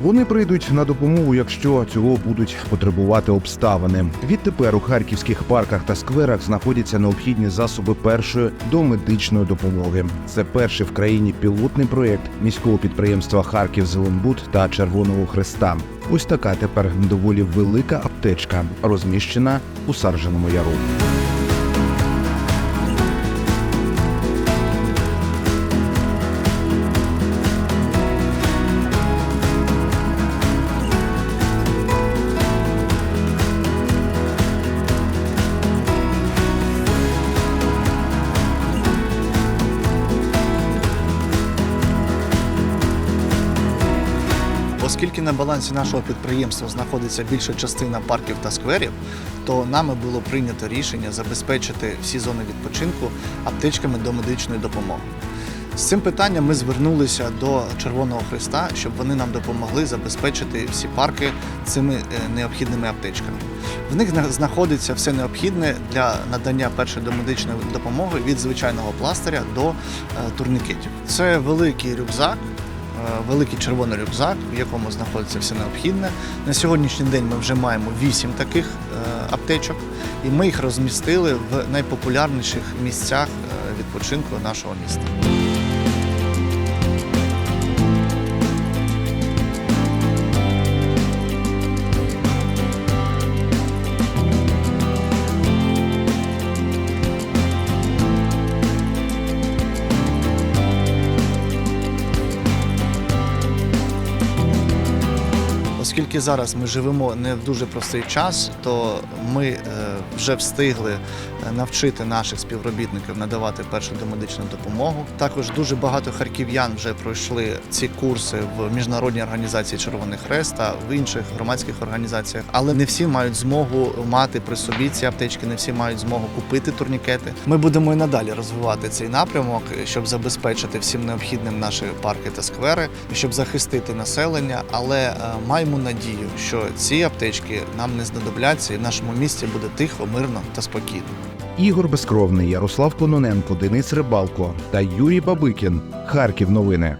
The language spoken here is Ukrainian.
Вони прийдуть на допомогу, якщо цього будуть потребувати обставини. Відтепер у харківських парках та скверах знаходяться необхідні засоби першої домедичної допомоги. Це перший в країні пілотний проєкт міського підприємства Харків Зеленбуд та Червоного Хреста. Ось така тепер доволі велика аптечка, розміщена у Сарженому Яру. Оскільки на балансі нашого підприємства знаходиться більша частина парків та скверів, то нами було прийнято рішення забезпечити всі зони відпочинку аптечками до медичної допомоги. З цим питанням ми звернулися до Червоного Христа, щоб вони нам допомогли забезпечити всі парки цими е, необхідними аптечками. В них знаходиться все необхідне для надання першої домедичної допомоги від звичайного пластиря до е, турнікетів. Це великий рюкзак, великий червоний рюкзак, в якому знаходиться все необхідне. На сьогоднішній день ми вже маємо 8 таких е, аптечок, і ми їх розмістили в найпопулярніших місцях е, відпочинку нашого міста. Оскільки зараз ми живемо не в дуже простий час, то ми е, вже встигли навчити наших співробітників надавати першу домедичну допомогу. Також дуже багато харків'ян вже пройшли ці курси в міжнародній організації Червоний Хрест та в інших громадських організаціях, але не всі мають змогу мати при собі ці аптечки, не всі мають змогу купити турнікети. Ми будемо і надалі розвивати цей напрямок, щоб забезпечити всім необхідним наші парки та сквери, щоб захистити населення. Але е, маємо надію, що ці аптечки нам не знадобляться, і в нашому місті буде тихо, мирно та спокійно. Ігор Безкровний, Ярослав Кононенко, Денис Рибалко та Юрій Бабикін. Харків новини.